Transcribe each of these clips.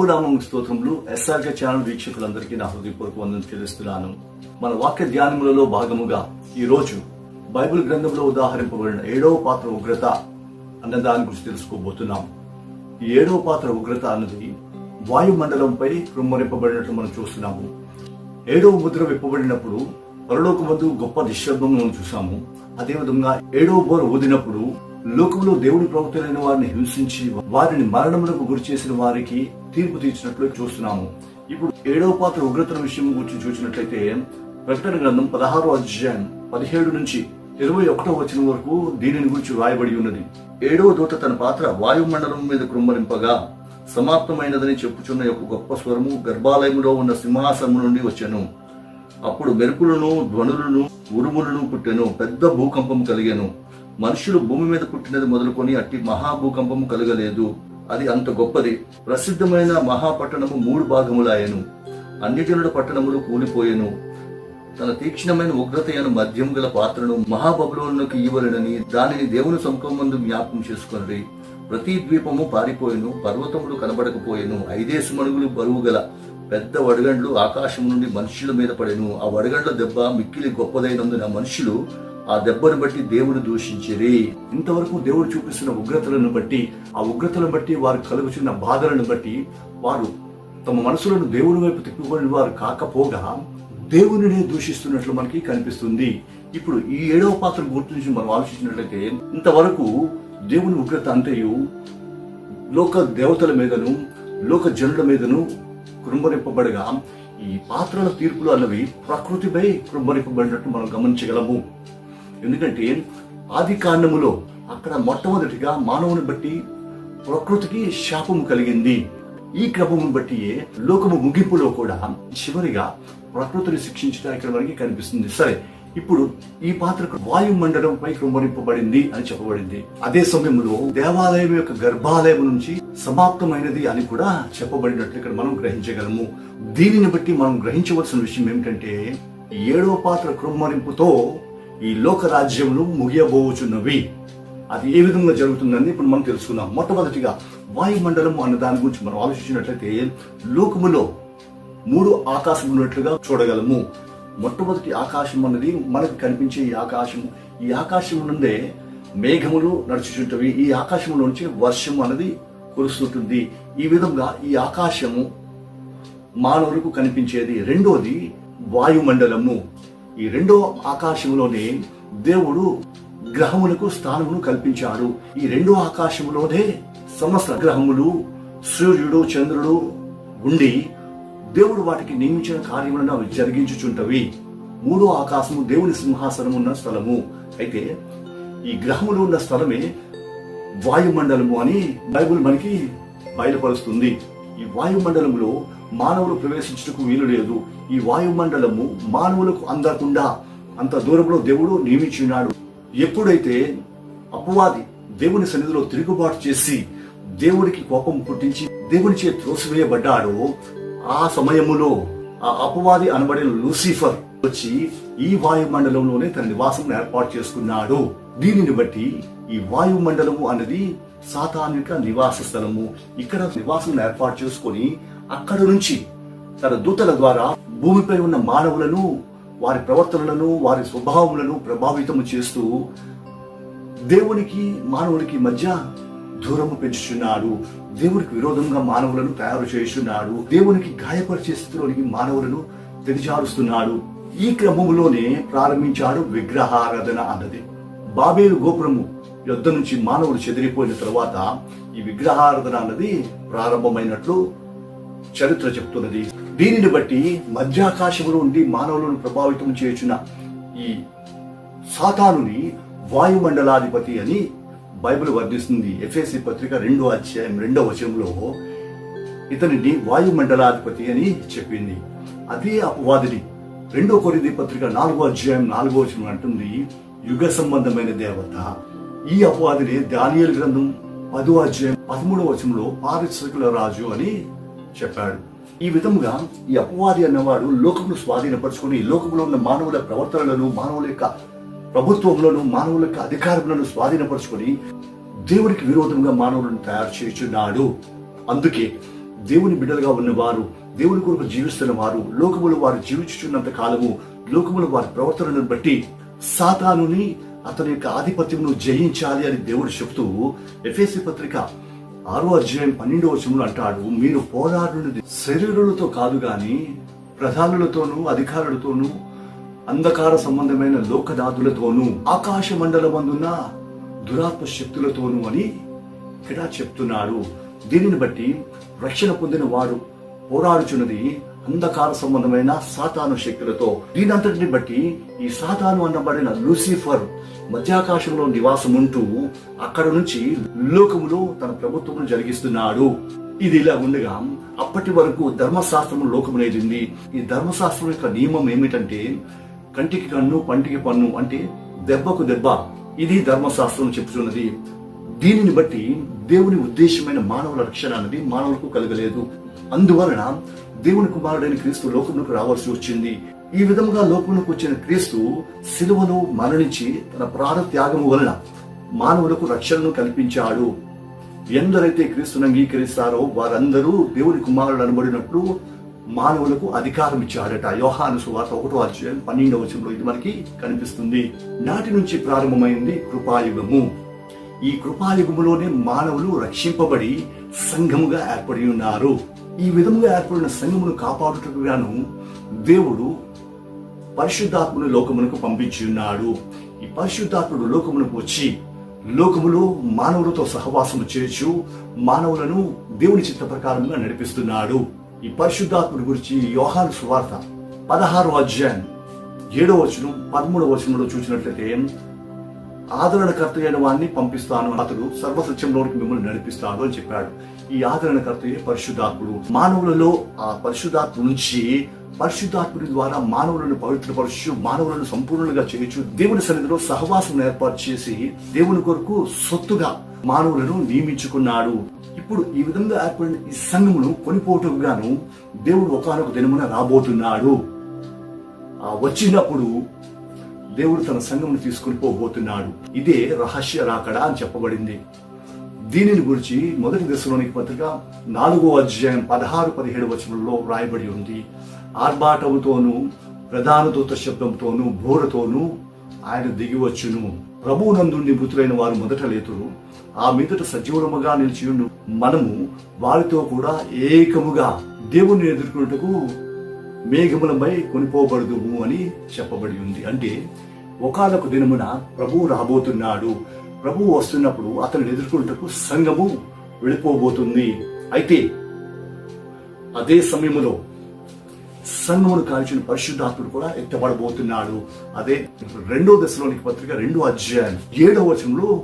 ప్రభునామం స్తోత్రములు SRK channel వీక్షకులందరికీ నా హృదయపూర్వక వందనం తెలుస్తున్నాను మన వాక్య ధ్యానములలో భాగముగా ఈ రోజు బైబిల్ గ్రంథంలో ఉదాహరింపబడిన ఏడవ పాత్ర ఉగ్రత అన్న దాని గురించి తెలుసుకోబోతున్నాం. ఈ ఏడవ పాత్ర ఉగ్రత అన్నది వాయుమండలంపై కృమ్మరింపబడినట్లు మనం చూస్తున్నాము. ఏడవ ముద్ర విప్పబడినప్పుడు పరలోకమందు గొప్ప నిశ్శబ్దం మనం చూసాము అదేవిధంగా ఏడవ బోర ఊదినప్పుడు లోకంలో దేవుడి ప్రవక్తలైన వారిని హింసించి వారిని మరణములకు గురి చేసిన వారికి తీర్పు తీర్చినట్లు చూస్తున్నాము. ఇప్పుడు ఏడవ పాత్ర ఉగ్రతల విషయం గురించి చూసినట్లయితే ప్రకటన గ్రంథం పదహారో అధ్యాయం పదిహేడు నుంచి ఇరవై ఒకటో వచ్చిన వరకు దీనిని గురించి వ్రాయబడి ఉన్నది. ఏడవ దూత తన పాత్ర వాయుమండలం మీద కృమ్మరింపగా సమాప్తమైనదని చెప్పుచున్న యొక్క గొప్ప స్వరము గర్భాలయములో ఉన్న సింహాసనము నుండి వచ్చాను. అప్పుడు మెరుపులను ధ్వనులను ఉరుములను పుట్టెను పెద్ద భూకంపం కలిగాను. మనుషులు భూమి మీద పుట్టినది మొదలుకొని అట్టి మహాభూకంపము కలగలేదు. అది అంత గొప్పది. ప్రసిద్ధమైన మహాపట్టణము మూడు భాగములాయను అన్నిటినుడు పట్టణములు కూలిపోయెను. తన తీక్షణమైన ఉగ్రతయను మద్యం గల పాత్రను మహాబబులోనికి ఇవ్వలేనని దానిని దేవుని సముఖమందు జ్ఞాపకం చేసుకుని ప్రతి ద్వీపము పారిపోయెను. పర్వతములు కనబడకపోయెను. ఐదేసు మణుగులు బరువు గల పెద్ద వడగండ్లు ఆకాశం నుండి మనుషుల మీద పడెను. ఆ వడగండ్ల దెబ్బ మిక్కిలి గొప్పదైనందున మనుషులు ఆ దెబ్బను బట్టి దేవుడు దూషించిరి. ఇంతవరకు దేవుడు చూపిస్తున్న ఉగ్రతలను బట్టి ఆ ఉగ్రతలను బట్టి వారు కలుగుచున్న బాధలను బట్టి వారు తమ మనసులను దేవుని వైపు తిప్పుకొని వారు కాకపోగా దేవునినే దూషిస్తున్నట్లు మనకి కనిపిస్తుంది. ఇప్పుడు ఈ ఏడవ పాత్ర గుర్తించి మనం ఆలోచించినట్లయితే ఇంతవరకు దేవుని ఉగ్రత అంతయు లోక దేవతల మీదను లోక జనుల మీదను కృంభరింపబడగా ఈ పాత్రల తీర్పులు అన్నవి ప్రకృతిపై కృంభరింపబడినట్టు మనం గమనించగలము. ఎందుకంటే ఆది కాండములో అక్కడ మొట్టమొదటిగా మానవుని బట్టి ప్రకృతికి శాపము కలిగింది. ఈ క్రమము బట్టి లోకము ముగింపులో కూడా చివరిగా ప్రకృతిని శిక్షించడం ఇక్కడ మనకి కనిపిస్తుంది. సరే ఇప్పుడు ఈ పాత్రకు వాయుమండలంపై కృమ్మరింపబడింది అని చెప్పబడింది. అదే సమయంలో దేవాలయం యొక్క గర్భాలయం నుంచి సమాప్తమైనది అని కూడా చెప్పబడినట్లు ఇక్కడ మనం గ్రహించగలము. దీనిని బట్టి మనం గ్రహించవలసిన విషయం ఏమిటంటే ఏడవ పాత్ర కృమ్మరింపుతో ఈ లోక రాజ్యములు ముగియబోచున్నవి. అది ఏ విధంగా జరుగుతుందని ఇప్పుడు మనం తెలుసుకుందాం. మొట్టమొదటిగా వాయుమండలం అన్న దాని గురించి మనం ఆలోచించినట్లయితే లోకములో మూడు ఆకాశం ఉన్నట్లుగా చూడగలము. మొట్టమొదటి ఆకాశం అన్నది మనకు కనిపించే ఈ ఆకాశం ఈ ఆకాశం నుండే మేఘములు నడుచుచుంటవి. ఈ ఆకాశం నుంచి వర్షం అనేది కురుస్తుంటుంది. ఈ విధంగా ఈ ఆకాశము మానవులకు కనిపించేది. రెండోది వాయుమండలము. ఈ రెండో ఆకాశంలోనే దేవుడు గ్రహములకు స్థానమును కల్పించాడు. ఈ రెండో ఆకాశంలోనే సమస్త గ్రహములు సూర్యుడు చంద్రుడు ఉండి దేవుడు వాటికి నియమించిన కార్యములను అవి జరిగించుచుంటవి. మూడో ఆకాశము దేవుని సింహాసనం ఉన్న స్థలము. అయితే ఈ గ్రహములు ఉన్న స్థలమే వాయుమండలము అని బైబుల్ మనకి బయలుపరుస్తుంది. ఈ వాయుమండలములో మానవులు ప్రవేశించుటకు వీలు లేదు. ఈ వాయుమండలము మానవులకు అందకుండా అంత దూరంలో దేవుడు నియమించున్నాడు. ఎప్పుడైతే అపవాది దేవుని సన్నిధిలో తిరుగుబాటు చేసి దేవుడికి కోపం పుట్టించి దేవుని చే త్రోసివేయబడ్డాడో ఆ సమయములో ఆ అపవాది అనబడిన లూసిఫర్ వచ్చి ఈ వాయుమండలంలోనే తన నివాసం ఏర్పాటు చేసుకున్నాడు. దీనిని బట్టి ఈ వాయుమండలము అన్నది సాతానిక నివాస స్థలము ఇక్కడ నివాసం ఏర్పాటు చేసుకొని అక్కడ నుంచి తన దూతల ద్వారా భూమిపై ఉన్న మానవులను వారి ప్రవర్తనలను వారి స్వభావములను ప్రభావితం చేస్తూ దేవునికి మానవునికి మధ్య దూరము పెంచుచున్నాడు. దేవునికి విరోధంగా మానవులను తయారు చేస్తున్నాడు దేవునికి గాయపరిచే స్థితిలోనికి మానవులను తెరిచారుస్తున్నాడు. ఈ క్రమంలోనే ప్రారంభించాడు విగ్రహారాధన అన్నది. బాబేలు గోపురము యుద్ధ నుంచి మానవుడు చెదిరిపోయిన తర్వాత ఈ విగ్రహారాధన అన్నది ప్రారంభమైనట్లు చరిత్ర చెప్తున్నది. దీనిని బట్టి మధ్యాకాశంలో ఉండి మానవులను ప్రభావితం చేయుచున్న ఈ సాతానుని వాయుమండలాధిపతి అని బైబిల్ వర్ణిస్తుంది. ఎఫ్ఎసి పత్రిక రెండో అధ్యాయం రెండో వచనంలో ఇతనిని వాయుమండలాధిపతి అని చెప్పింది. అదే అపవాదిని రెండో కొరిది పత్రిక నాలుగో అధ్యాయం నాలుగో వచనం అంటుంది యుగ సంబంధమైన దేవత. ఈ అపవాదిని దానియల్ గ్రంథం పదో అధ్యాయం పదమూడవ వచనంలో పారిశ్రకుల రాజు అని చెప్పాడు. ఈ విధముగా ఈ అపవాది అన్నవాడు లోకమును స్వాధీనపరుచుకొని లోకంలో ఉన్న మానవుల ప్రవర్తనలను మానవుల యొక్క ప్రభుత్వంలోను మానవుల యొక్క అధికారములను స్వాధీనపరుచుకొని దేవుడికి విరోధంగా మానవులను తయారు చేస్తున్నాడు అందుకే దేవుని బిడ్డలుగా ఉన్నవారు దేవుని కొరకు జీవిస్తున్న వారు లోకములు వారు జీవించుచున్నంత కాలము లోకములు వారి ప్రవర్తనను బట్టి సాతానుని అతని యొక్క ఆధిపత్యమును జయించాలి అని దేవుడు చెబుతూ ఎఫ్ఎస్సి పత్రిక ఆరో అధ్యాయం పన్నెండవ వచనంలో అంటాడు మీరు పోరాడున్నది శరీరులతో కాదు గాని ప్రధానులతోనూ అధికారులతోనూ అంధకార సంబంధమైన లోకదాతులతోనూ ఆకాశ మండలమందున్న దురాత్మ శక్తులతోనూ అని ఇక్కడ చెప్తున్నాడు. దీనిని బట్టి రక్షణ పొందిన వాడు పోరాడుచున్నది అంధకార సంబంధమైన సాతాను శక్తులతో దీనంతటిని బట్టి ఈ సాతాను అనబడిన లూసిఫర్ మధ్యాకాశంలో నివాసం ఉంటూ అక్కడ నుంచి లోకములో తన ప్రభుత్వమును జరిగిస్తున్నాడు. ఇది ఇలా ఉండగా అప్పటి వరకు ధర్మశాస్త్రం లోకమునేదింది ఈ ధర్మశాస్త్రం యొక్క నియమం ఏమిటంటే కంటికి కన్ను పంటికి పన్ను అంటే దెబ్బకు దెబ్బ. ఇది ధర్మశాస్త్రం చెప్తున్నది దీనిని బట్టి దేవుని ఉద్దేశమైన మానవుల రక్షణ అనేది మానవులకు కలగలేదు. అందువలన దేవుని కుమారుడైన క్రీస్తు లోకంలోకి రావాల్సి వచ్చింది. ఈ విధముగా లోకంలోకి వచ్చిన క్రీస్తు శిలువను మరణించి తన ప్రాణ త్యాగము వలన మానవులకు రక్షణను కల్పించాడు. ఎందరైతే క్రీస్తును అంగీకరిస్తారో వారందరూ దేవుని కుమారుడు అనబడినట్లు మానవులకు అధికారం ఇచ్చాడట. యోహాను సువార్త ఒకటో అధ్యాయం పన్నెండవ వచనంలో ఇది మనకి కనిపిస్తుంది. నాటి నుంచి ప్రారంభమైంది కృపాయుగము. ఈ కృపాయుగములోనే మానవులు రక్షింపబడి సంఘముగా ఏర్పడి ఉన్నారు. ఈ విధముగా ఏర్పడిన సంఘమును కాపాడుటకు గాను దేవుడు పరిశుద్ధాత్మను లోకమునకు పంపించి ఉన్నాడు. ఈ పరిశుద్ధాత్ముడు లోకమునకు వచ్చి లోకములో మానవులతో సహవాసము చేర్చు మానవులను దేవుని చిత్త ప్రకారంగా నడిపిస్తున్నాడు. ఈ పరిశుద్ధాత్ముడి గురించి యోహాను సువార్త పదహారు అధ్యాయం ఏడో వచనం పదమూడవ వచనంలో చూసినట్లయితే ఆదరణకర్త అయిన వాడిని పంపిస్తాను అతడు సర్వసత్యంలోనికి మిమ్మల్ని నడిపిస్తాడు అని చెప్పాడు. ఈ ఆదరణకర్తయే పరిశుద్ధాత్ముడు. మానవులలో ఆ పరిశుద్ధాత్మ నుంచి పరిశుద్ధాత్ముడి ద్వారా మానవులను పవిత్రపరచు మానవులను సంపూర్ణంగా చేయొచ్చు దేవుని సన్నిధిలో సహవాసం ఏర్పాటు చేసి దేవుని కొరకు సొత్తుగా మానవులను నియమించుకున్నాడు. ఇప్పుడు ఈ విధంగా ఏర్పడిన ఈ సంఘమును కొనిపోవటం గాను దేవుడు ఒకనొక దినమున రాబోతున్నాడు. ఆ వచ్చినప్పుడు దేవుడు తన సంఘమును తీసుకుని పోబోతున్నాడు. ఇదే రహస్య రాకడా అని చెప్పబడింది. దీనిని గురించి మొదటి దశలోనికి పత్రిక నాలుగో అధ్యాయం పదహారు పదిహేడు వచనంలో రాయబడి ఉంది. ఆర్భాటముతోనూ ప్రధాన దూత శబ్దంతోనూ బోరతోనూ ఆయన దిగివచ్చును ప్రభువునందు మృతులైన వారు మొదట లేతురు. ఆ మీదట సజీవులముగా నిలిచియుండు మనము వారితో కూడా ఏకముగా దేవుని ఎదుర్కొన్నటకు మేఘములపై కొనిపోబడదుము అని చెప్పబడి ఉంది. అంటే ఒకనొక దినమున ప్రభువు రాబోతున్నాడు. ప్రభువు వస్తున్నప్పుడు అతను ఎదుర్కొంటకు సంఘము వెళ్ళిపోబోతుంది. అయితే అదే సమయంలో సంఘమును కాల్చిన పరిశుద్ధాత్ముడు కూడా ఎత్తబడబోతున్నాడు. అదే రెండో దశలోనికి పత్రిక రెండో అధ్యాయం ఏడవ వచనంలో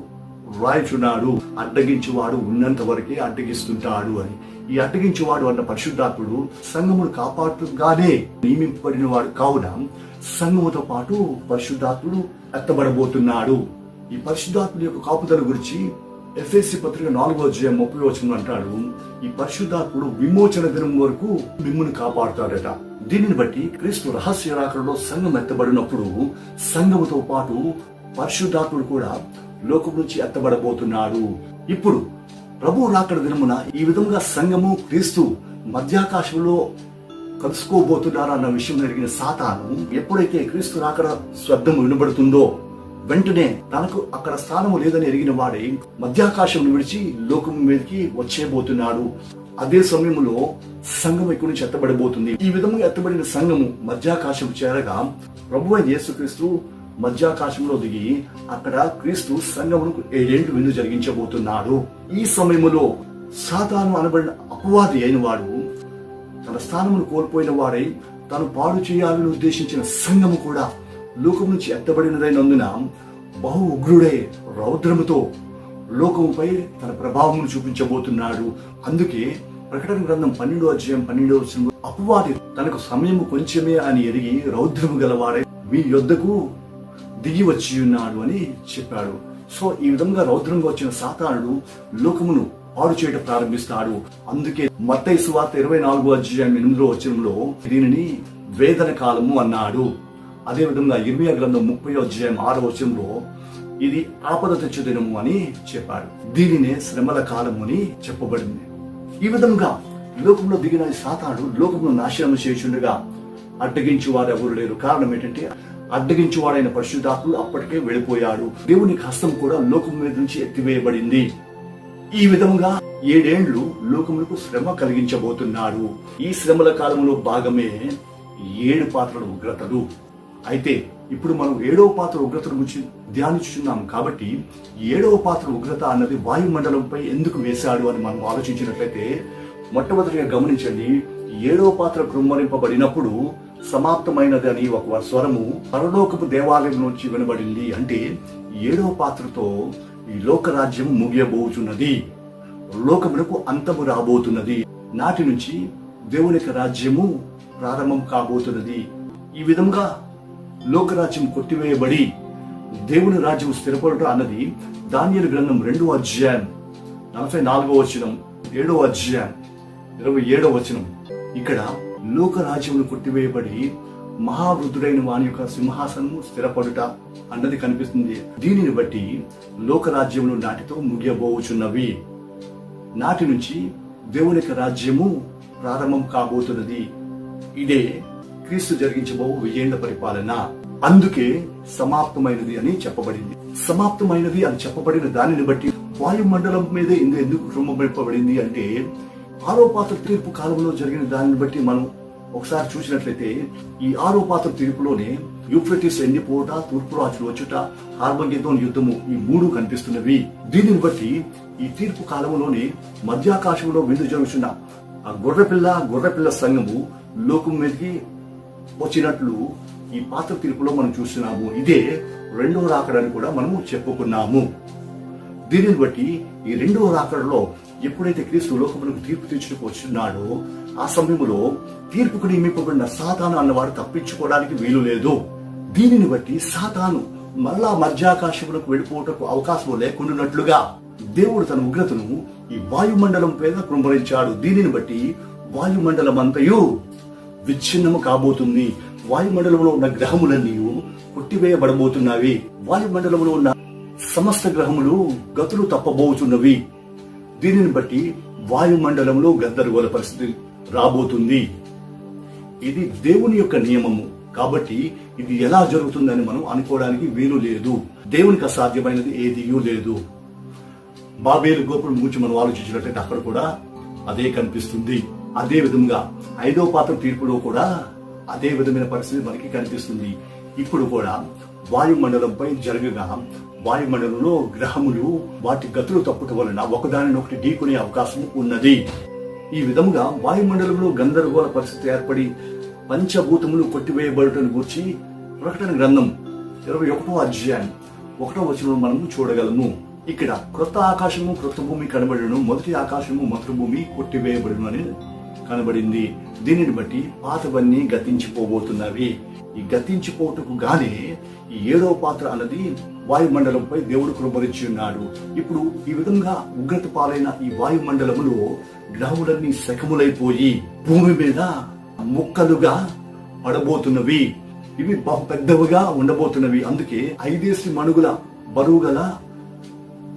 రాయచున్నాడు అడ్డగించేవాడు ఉన్నంత వరకే అడ్డగిస్తుంటాడు అని. ఈ అడ్డగించేవాడు అన్న పరిశుద్ధాత్ముడు సంఘమును కాపాడుగానే నియమింపబడిన వాడు కావున సంఘముతో పాటు పరిశుద్ధాత్ముడు ఎత్తబడబోతున్నాడు. ఈ పరిశుద్ధాత్మ యొక్క కాపుదల గురించి ఎఫ్ఎస్సి పత్రిక నాలుగో అధ్యాయం ముప్పై వచనం అంటాడు ఈ పరిశుద్ధాత్ముడు విమోచన దినం వరకు మిమ్మును కాపాడుతాడట. దీనిని బట్టి క్రీస్తు రహస్య రాకడలో సంఘం ఎత్తబడినప్పుడు సంఘముతో పాటు పరిశుద్ధాత్ముడు కూడా లోకం నుంచి ఎత్తబడబోతున్నాడు. ఇప్పుడు ప్రభు రాకడ దినమున ఈ విధంగా సంఘము క్రీస్తు మధ్యాకాశంలో కలుసుకోబోతున్నారన్న విషయం జరిగిన సాతాను ఎప్పుడైతే క్రీస్తు రాకడ శబ్దం వినబడుతుందో వెంటనే తనకు అక్కడ స్థానము లేదని ఎరిగిన వాడే మధ్యాకాశం విడిచి లోకం మీదకి వచ్చేబోతున్నాడు. అదే సమయంలో సంఘం ఇక్కడి నుంచి ఎత్తబడబోతుంది. ఈ విధంగా ఎత్తబడిన సంఘము మధ్యాకాశం చేరగా ప్రభు అయిన యేసుక్రీస్తు మధ్యాకాశంలో దిగి అక్కడ క్రీస్తు సంఘమును ఏడేండ్లు విందు జరిగించబోతున్నాడు. ఈ సమయంలో సాతాను అనబడిన అపవాది అయిన వాడు తన స్థానమును కోల్పోయిన వాడై తాను పాడు చేయాలని ఉద్దేశించిన సంఘము కూడా లోకం నుంచి ఎత్తబడినదైనందున బహు ఉగ్రుడై రౌద్రముతో లోకముపై తన ప్రభావమును చూపించబోతున్నాడు. అందుకే ప్రకటన గ్రంథం పన్నెండో అధ్యాయం పన్నెండో వచనంలో అపవాది తనకు సమయము కొంచెమే అని ఎరిగి రౌద్రము గలవాడై మీ యొద్దకు దిగి వచ్చి ఉన్నాడు అని చెప్పాడు. సో ఈ విధంగా రౌద్రంగా వచ్చిన సాతానుడు లోకమును పాడు చేయడం ప్రారంభిస్తాడు. అందుకే మత్తైసు వార్త ఇరవై నాలుగో అధ్యాయం ఎనిమిదో వచనంలో దీనిని వేదన కాలము అన్నాడు. అదే విధంగా ఇర్మియా గ్రంథం ముప్పై అధ్యాయం ఆరో వచనంలో ఇది ఆపద తెచ్చు దినము అని చెప్పాడు దీనినే శ్రమల కాలము అని చెప్పబడింది. ఈ విధంగా లోకంలో దిగిన సాతాడు లోకంలో నాశనం చేయుచుండగా అడ్డగించి వారు ఎవరు లేరు. కారణం ఏంటంటే అడ్డగించి వాడైన పరిశుద్ధాత్ముడు అప్పటికే వెళ్ళిపోయాడు. దేవుని హస్తం కూడా లోకం మీద నుంచి ఎత్తివేయబడింది. ఈ విధంగా ఏడేండ్లు లోకములకు శ్రమ కలిగించబోతున్నాడు ఈ శ్రమల కాలంలో భాగమే ఏడు పాత్రల ఉగ్రతలు అయితే ఇప్పుడు మనం ఏడవ పాత్ర ఉగ్రత గురించి ధ్యానించుచున్నాం కాబట్టి ఏడవ పాత్ర ఉగ్రత అన్నది వాయుమండలంపై ఎందుకు వేశాడు అని మనం ఆలోచించినట్లయితే మొట్టమొదటిగా గమనించండి ఏడవ పాత్ర కృమ్మరింపబడినప్పుడు సమాప్తమైనది అని ఒక స్వరము పరలోకపు దేవాలయం నుంచి వినబడింది అంటే ఏడవ పాత్రతో ఈ లోకరాజ్యం ముగియబోతున్నది లోకమునకు అంతము రాబోతున్నది. నాటి నుంచి దేవుని రాజ్యము ప్రారంభం కాబోతున్నది. ఈ విధంగా లోకరాజ్యం కొట్టివేయబడి దేవుని రాజ్యం స్థిరపడట అన్నది దానియలు గ్రంథం రెండో అధ్యాయం నలభై నాలుగో వచనం ఏడో అధ్యాయం ఇరవై ఏడో వచనం. ఇక్కడ లోకరాజ్యములు కొట్టివేయబడి మహావృద్ధుడైన వాని యొక్క సింహాసనము స్థిరపడుట అన్నది కనిపిస్తుంది. దీనిని బట్టి లోకరాజ్యములు నాటితో ముగియబోచున్నవి. నాటి నుంచి దేవుని యొక్క రాజ్యము ప్రారంభం కాబోతున్నది. ఇదే క్రీస్తు జరిగించబో వెయ్యేండ్ల పరిపాలన అందుకే సమాప్తమైనది అని చెప్పబడింది. సమాప్తమైనది అని చెప్పబడిన దానిని బట్టి వాయుమండలం మీద ఇందు ఎందుకు రుమ్మబడిపబడింది అంటే ఆరోపాత్ర తీర్పు కాలంలో జరిగిన దానిని బట్టి మనం ఒకసారి చూసినట్లయితే ఈ ఆరోపాత్ర తీర్పులోనే యూఫ్రటిస్ ఎండిపోట తూర్పు రాజులు వచ్చుట హార్బగెదోన్ యుద్ధము ఈ మూడు కనిపిస్తున్నవి. దీనిని బట్టి ఈ తీర్పు కాలంలోనే మధ్యాకాశంలో విందు జరుగుతున్న ఆ గొర్రెపిల్ల గొర్రెపిల్ల సంఘము లోకం మీదకి వచ్చినట్లు ఈ పాత్ర తీర్పులో మనం చూస్తున్నాము. ఇదే రెండో రాకడని కూడా మనము చెప్పుకున్నాము. దీనిని బట్టి ఈ రెండవ రాకడలో ఎప్పుడైతే క్రీస్తు లోకములకు తీర్పు తీర్చుకు వచ్చినాడో ఆ సమయంలో తీర్పుకు నియమింపబడిన సాతాను అన్నవాడు తప్పించుకోవడానికి వీలు లేదు. దీనిని బట్టి సాతాను మళ్ళా మధ్యాకాశములకు వెళ్ళిపోవటకు అవకాశం లేకుండానట్లుగా దేవుడు తన ఉగ్రతను ఈ వాయుమండలం పేద కృంభరించాడు. దీనిని బట్టి వాయుమండలం అంతయు విచ్ఛిన్నము కాబోతుంది. వాయుమండలంలో ఉన్న గ్రహములన్నీ కొట్టివేయబడబోతున్నవి. వాయుమండలంలో ఉన్న సమస్త గ్రహములు గతులు తప్పబోతున్నవి దీనిని బట్టి వాయుమండలంలో గందరగోళ పరిస్థితి రాబోతుంది. ఇది దేవుని యొక్క నియమము. కాబట్టి ఇది ఎలా జరుగుతుందని మనం అనుకోవడానికి వీలు లేదు. దేవునికి అసాధ్యమైనది ఏదియూ లేదు. బాబేలు గోపురం గురించి మనం ఆలోచించినట్లయితే అక్కడ కూడా అదే కనిపిస్తుంది. అదే విధంగా ఐదో పాత్ర తీర్పులో కూడా అదే విధమైన పరిస్థితి మనకి కనిపిస్తుంది. ఇప్పుడు కూడా వాయుమండలంపై జరగగా వాయుమండలంలో గ్రహములు వాటి గతులు తప్పుట వలన ఒకదానిని ఒకటి ఢీకునే అవకాశం ఉన్నది. ఈ విధంగా వాయుమండలంలో గందరగోళ పరిస్థితి ఏర్పడి పంచభూతములు కొట్టివేయబడటం గురించి ప్రకటన గ్రంథం ఇరవై ఒకటో అధ్యాయం ఒకటో వచనం మనం చూడగలము. ఇక్కడ క్రొత్త ఆకాశము క్రొత్త భూమి కనబడను మొదటి ఆకాశము మొదటి భూమి కొట్టివేయబడును అని కనబడింది. దీనిని బట్టి పాతవన్నీ గతించిపోబోతున్నవి. ఈ గతించిపోటుకు గానే ఈ ఏడవ పాత్ర అన్నది వాయుమండలంపై దేవుడు కృపరిచి ఉన్నాడు. ఇప్పుడు ఈ విధంగా ఉగ్రత పాలైన ఈ వాయుమండలములో గ్రహములన్నీ శకములైపోయి భూమి మీద ముక్కలుగా పడబోతున్నవి. ఇవి బహు పెద్దవిగా ఉండబోతున్నవి. అందుకే ఐదేసి మణుగుల బరువు గల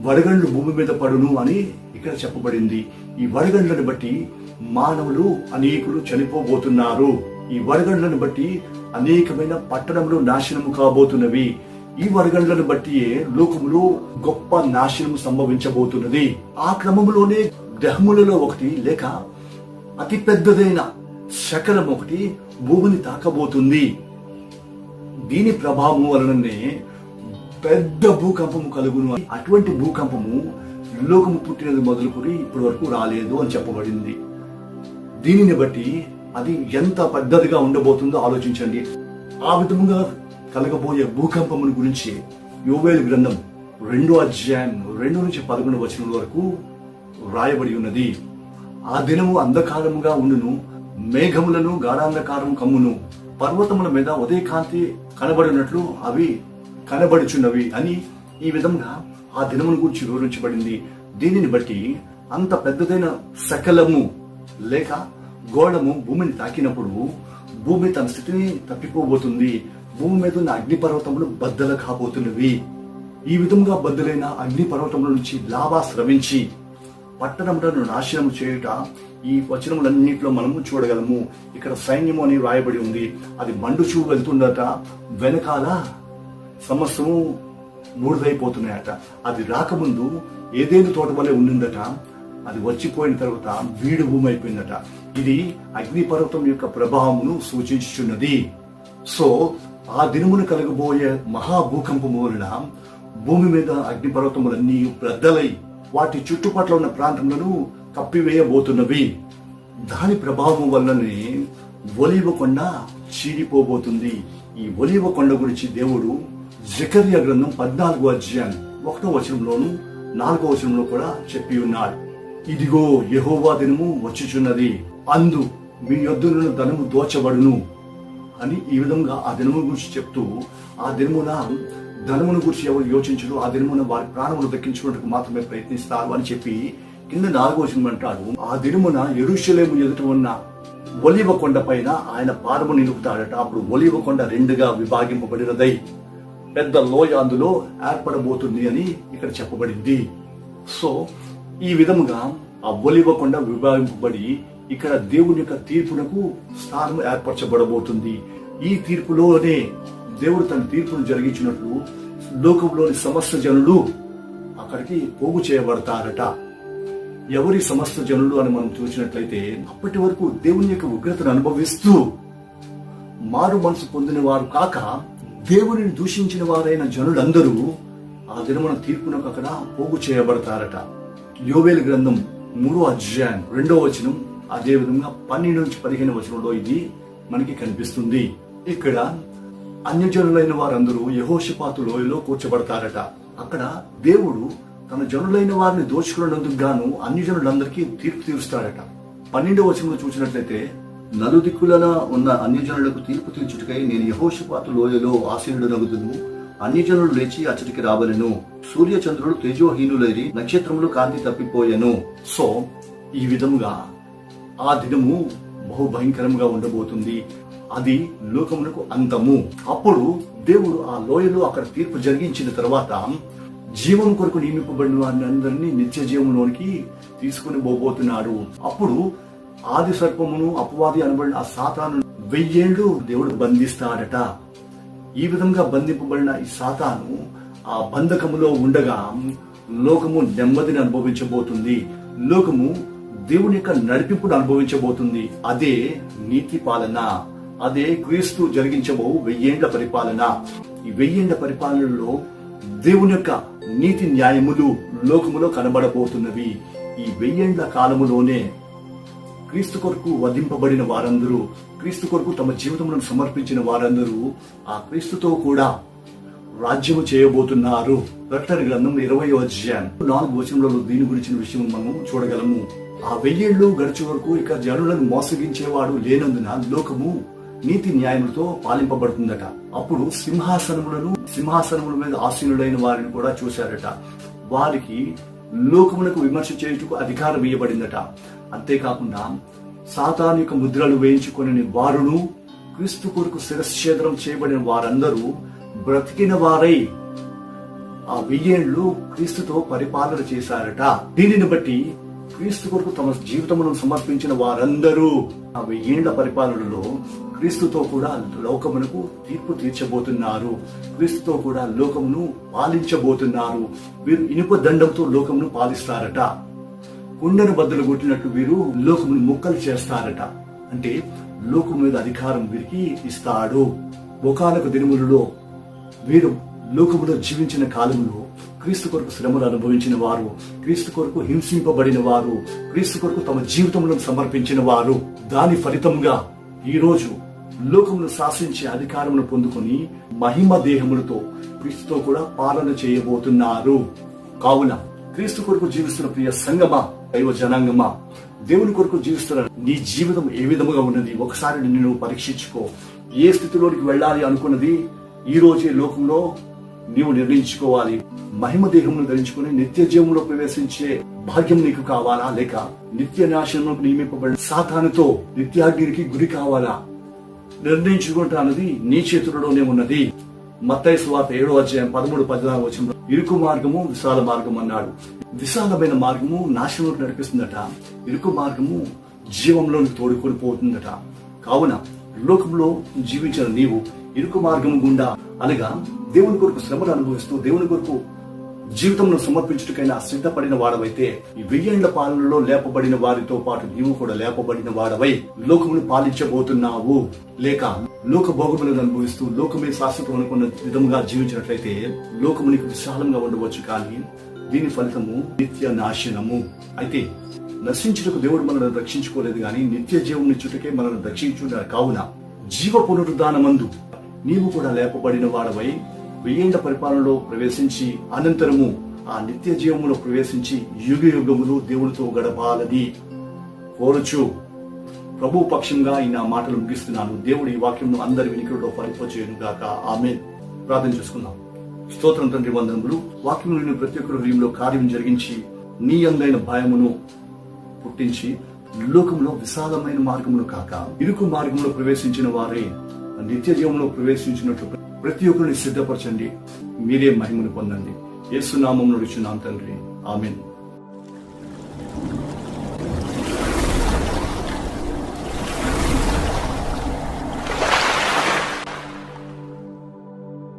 వడగండ్లు భూమి మీద పడును అని ఇక్కడ చెప్పబడింది. ఈ వడగండ్లను బట్టి మానవులు అనేకులు చనిపోబోతున్నారు. ఈ వరగండ్లను బట్టి అనేకమైన పట్టణములు నాశనము కాబోతున్నవి. ఈ వరగండ్లను బట్టి లోకములో గొప్ప నాశనము సంభవించబోతున్నది. ఆ క్రమములోనే గ్రహములలో ఒకటి లేక అతి పెద్దదైన శకలం ఒకటి భూమిని తాకబోతుంది. దీని ప్రభావం వలననే పెద్ద భూకంపము కలుగును అటువంటి భూకంపము లోకము పుట్టినది మొదలుకొని ఇప్పటి వరకు రాలేదు అని చెప్పబడింది. దీనిని బట్టి అది ఎంత పెద్దదిగా ఉండబోతుందో ఆలోచించండి. ఆ విధముగా కలగబోయే భూకంపమును గురించి యోవేలు గ్రంథం రెండో అధ్యాయం రెండు నుంచి పదకొండు వచనం వరకు రాయబడి ఉన్నది. ఆ దినము అంధకారముగా ఉండును మేఘములను గాఢాంధకారం కమ్మును పర్వతముల మీద ఉదయకాంతి కనబడినట్లు అవి కనబడుచున్నవి అని ఈ విధంగా ఆ దినమును గురించి వివరించబడింది. దీనిని బట్టి అంత పెద్దదైన సకలము లేక గోళము భూమిని తాకినప్పుడు భూమి తన స్థితిని తప్పిపోబోతుంది. భూమి మీద ఉన్న అగ్నిపర్వతములు బద్దలు కాబోతున్నవి. ఈ విధంగా బద్దలైన అగ్నిపర్వతముల నుంచి లాభా స్రవించి పట్టణములను నాశనం చేయుట ఈ వచనములన్నింటిలో మనము చూడగలము. ఇక్కడ సైన్యము అని వ్రాయబడి ఉంది. అది మండుచూ వెళ్తుందట వెనకాల సమస్తము బూడిదైపోతున్నాయట అది రాకముందు ఏదేను తోట వలె ఉండిందట అది వచ్చిపోయిన తర్వాత వీడు భూమి అయిపోయిందట ఇది అగ్నిపర్వతం యొక్క ప్రభావమును సూచించుచున్నది. సో ఆ దినమును కలగబోయే మహాభూకంపం వలన భూమి మీద అగ్నిపర్వతములన్నీ ప్రద్దలై వాటి చుట్టుపట్ల ఉన్న ప్రాంతములను కప్పివేయబోతున్నవి. దాని ప్రభావం వల్లనే ఒలివ కొండ చీడిపోబోతుంది ఈ ఒలివ కొండ గురించి దేవుడు జకర్య గ్రంథం పద్నాలుగో అధ్యాయం ఒకటో వచనంలోను నాలుగో వచనంలో కూడా చెప్పి ఉన్నాడు. ఇదిగో యహోవా దినము వచ్చుచున్నది. అందు మీ యొద్దులను ధనము దోచబడును అని ఈ విధంగా ఆ దినము గురించి చెప్తూ ఆ దినమున ధనమును గురించి ఎవరు యోచించరు ఆ దినమున వారి ప్రాణమును దక్కించుకోవడానికి మాత్రమే ప్రయత్నిస్తారు అని చెప్పి కింద నాలుగో అంటాడు. ఆ దినమున ఎరుషలేము ఎదుట ఉన్న ఒలివ కొండ పైన ఆయన పాదము నిలుపుతాడట. అప్పుడు ఒలివ కొండ రెండుగా విభాగింపబడినదై పెద్ద లోయ అందులో ఏర్పడబోతుంది అని ఇక్కడ చెప్పబడింది. సో ఈ విధముగా ఆ ఒలివ విభాగింపబడి ఇక్కడ దేవుని యొక్క తీర్పునకు స్థానం ఏర్పరచబడబోతుంది. ఈ తీర్పులోనే దేవుడు తన తీర్పును జరిగించినట్లు లోకంలోని సమస్త జనులు అక్కడికి పోగు చేయబడతారట. ఎవరి సమస్త జనులు అని మనం చూసినట్లయితే అప్పటి వరకు దేవుని యొక్క ఉగ్రతను అనుభవిస్తూ మారు మనసు పొందిన వారు కాక దేవునిని దూషించిన వారైన జనులందరూ ఆ దినమున తీర్పునకు అక్కడ పోగు చేయబడతారట. యోవేలు గ్రంథం మూడో అధ్యాయం రెండో వచనం అదే విధంగా పన్నెండు నుంచి పదిహేను వచనంలో ఇది మనకి కనిపిస్తుంది. ఇక్కడ అన్యజనులైన వారందరూ యహోషపాతు లోయలో కూర్చోబడతారట. అక్కడ దేవుడు తన జనులైన వారిని దోచుకున్నందుకు గాను అన్యజనులందరికీ తీర్పు తీరుస్తాడట. పన్నెండవ వచనంలో చూసినట్లయితే నలుదిక్కులన ఉన్న అన్యజనులకు తీర్పు తీర్చుటకై నేను యహోషపాతు లోయలో ఆశీనుడు అన్ని జనులు లేచి అచ్చటికి రావలను. సూర్య చంద్రుడు తేజోహీనులైరి నక్షత్రములు కాంతి తప్పిపోయెను. సో ఈ విధముగా ఆ దినము బహు భయంకరంగా ఉండబోతుంది. అది లోకమునకు అంతము. అప్పుడు దేవుడు ఆ లోయలో అక్కడ తీర్పు జరిగించిన తర్వాత జీవం కొరకు నియమింపబడిన వారిని అందరినీ నిత్య జీవంలోనికి తీసుకుని పోబోతున్నాడు. అప్పుడు ఆది సర్పమును అపవాది అనబడిన ఆ సాతాను వెయ్యేళ్ళు దేవుడు బంధిస్తాడట. ఈ విధంగా బంధింపబడిన ఈ సాతాను ఆ బంధకములో ఉండగా లోకము నెమ్మదిని అనుభవించబోతుంది. లోకము దేవుని యొక్క నడిపింపును అనుభవించబోతుంది. అదే నీతి పాలన అదే క్రీస్తు జరిగించబో వెయ్యేండ్ల పరిపాలన. ఈ వెయ్యేండ్ల పరిపాలనలో దేవుని యొక్క నీతి న్యాయములు లోకములో కనబడబోతున్నవి. ఈ వెయ్యేండ్ల కాలములోనే క్రీస్తు కొరకు వధింపబడిన వారందరూ క్రీస్తు కొరకు తమ జీవితములను సమర్పించిన వారందరూ ఆ క్రీస్తుతో కూడా రాజ్యము చేయబోతున్నారు. ప్రకటన గ్రంథం ఇరవై అధ్యాయం. నాలుగు వచనంలో దీని గురించిన విషయం మనం చూడగలము. ఆ వెయ్యేళ్ళు గడిచే వరకు ఇక జనులను మోసగించేవాడు లేనందున లోకము నీతి న్యాయములతో పాలింపబడుతుందట. అప్పుడు సింహాసనములను సింహాసనముల మీద ఆసీనులైన వారిని కూడా చూశారట. వారికి లోకములకు విమర్శ చేయుటకు అధికారం ఇవ్వబడిందట అంతేకాకుండా సాతానిక ముద్రలు వేయించుకొని వారును క్రీస్తు కొరకు శిరశ్చేద్రం చేయబడిన వారందరూ బ్రతికిన వారై ఆ వెయ్యేళ్ళు క్రీస్తుతో పరిపాలన చేశారట. దీనిని బట్టి క్రీస్తు కొరకు తమ జీవితమును సమర్పించిన వారందరూ ఆ వెయ్యేళ్ళ పరిపాలనలో క్రీస్తుతో కూడా లోకమునకు తీర్పు తీర్చబోతున్నారు. క్రీస్తుతో కూడా లోకమును పాలించబోతున్నారు. వీరు ఇనుప దండంతో లోకమును పాలిస్తారట. కుండను బద్దలు కొట్టినట్టు వీరు లోకమును ముక్కలు చేస్తారట. అంటే లోకం మీద అధికారం వీరికి ఇస్తాడు. ఒకనొక దినములలో వీరు లోకములో జీవించిన కాలంలో క్రీస్తు కొరకు శ్రమలు అనుభవించిన వారు క్రీస్తు కొరకు హింసింపబడిన వారు క్రీస్తు కొరకు తమ జీవితములను సమర్పించిన వారు. దాని ఫలితంగా ఈరోజు లోకమును శాసించే అధికారమును పొందుకొని మహిమ దేహములతో క్రీస్తుతో కూడా పాలన చేయబోతున్నారు. కావున క్రీస్తు కొరకు జీవిస్తున్న ప్రియ సంగమా దైవ జనాంగమా? దేవుని కొరకు జీవిస్తున్న నీ జీవితం ఏ విధముగా ఉన్నది? ఒకసారి నిన్ను నువ్వు పరీక్షించుకో. ఏ స్థితిలోనికి వెళ్ళాలి అనుకున్నది ఈ రోజే లోకంలో నీవు నిర్ణయించుకోవాలి. మహిమ దేహమును ధరించుకుని నిత్య జీవంలో ప్రవేశించే భాగ్యం నీకు కావాలా? లేక నిత్య నాశనం నియమింపబడిన సాతానుతో నిత్యాగ్నికి గురి కావాలా? నిర్ణయించుకుంటా అన్నది నీ చేతులలోనే ఉన్నది. మత్తయి సువార్త ఏడో అధ్యాయం పదమూడు పద్నాలుగు వచ్చిన ఇరుకు మార్గము విశాల మార్గం అన్నాడు. విశాలమైన మార్గము నాశనంలోకి నడిపిస్తుందట. ఇరుకు మార్గము జీవంలోకి తోడుకొని పోతుందట. కావున లోకంలో జీవించిన నీవు ఇరుకు మార్గం గుండా అనగా దేవుని కొరకు శ్రమను అనుభవిస్తూ దేవుని కొరకు జీవితంలో సమర్పించుటకైనా సిద్ధపడిన వాడవైతే ఈ పాలనలో లేపబడిన వారితో పాటు నీవు కూడా లేపబడిన వాడవై లోకమును పాలించబోతున్నావు. లేక లోక భోగములను అనుభవిస్తూ లోకమే శాశ్వతం అనుకున్న విధముగా జీవించినట్లయితే లోకము నీకు విశాలంగా ఉండవచ్చు కానీ దీని ఫలితము నిత్య నాశనము. అయితే నశించుటకు దేవుడు మనల్ని రక్షించుకోలేదు కానీ నిత్య జీవం చుటకే మనల్ని రక్షించుట కావున జీవ పునరుద్ధానమందు నీవు కూడా లేపబడిన వాడవై వెయ్యేళ్ళ పరిపాలనలో ప్రవేశించి అనంతరము ఆ నిత్య జీవములో ప్రవేశించి యుగ యుగములు దేవునితో గడపాలని కోరుచు ప్రభు పక్షంగా ఈ నా మాటలు ముగిస్తున్నాను. దేవుడు ఈ వాక్యంను అందరి వినికిడిలో ఫలింపచేయను గాక ఆమె ప్రార్థన చేసుకుందాం. స్తోత్రం తండ్రి వందనములు. వాక్యంలోని ప్రతి ఒక్కరి హృదయంలో కార్యం జరిగించి నీ అందైన భయమును పుట్టించి లోకంలో విశాలమైన మార్గమును కాక ఇరుకు మార్గంలో ప్రవేశించిన వారే నిత్య జీవంలో ప్రవేశించినట్లు ప్రతి ఒక్కరిని సిద్ధపరచండి. మీరే మహిమను పొందండి. యేసునామంలో నడుచున్నాం తండ్రి. ఆమెను.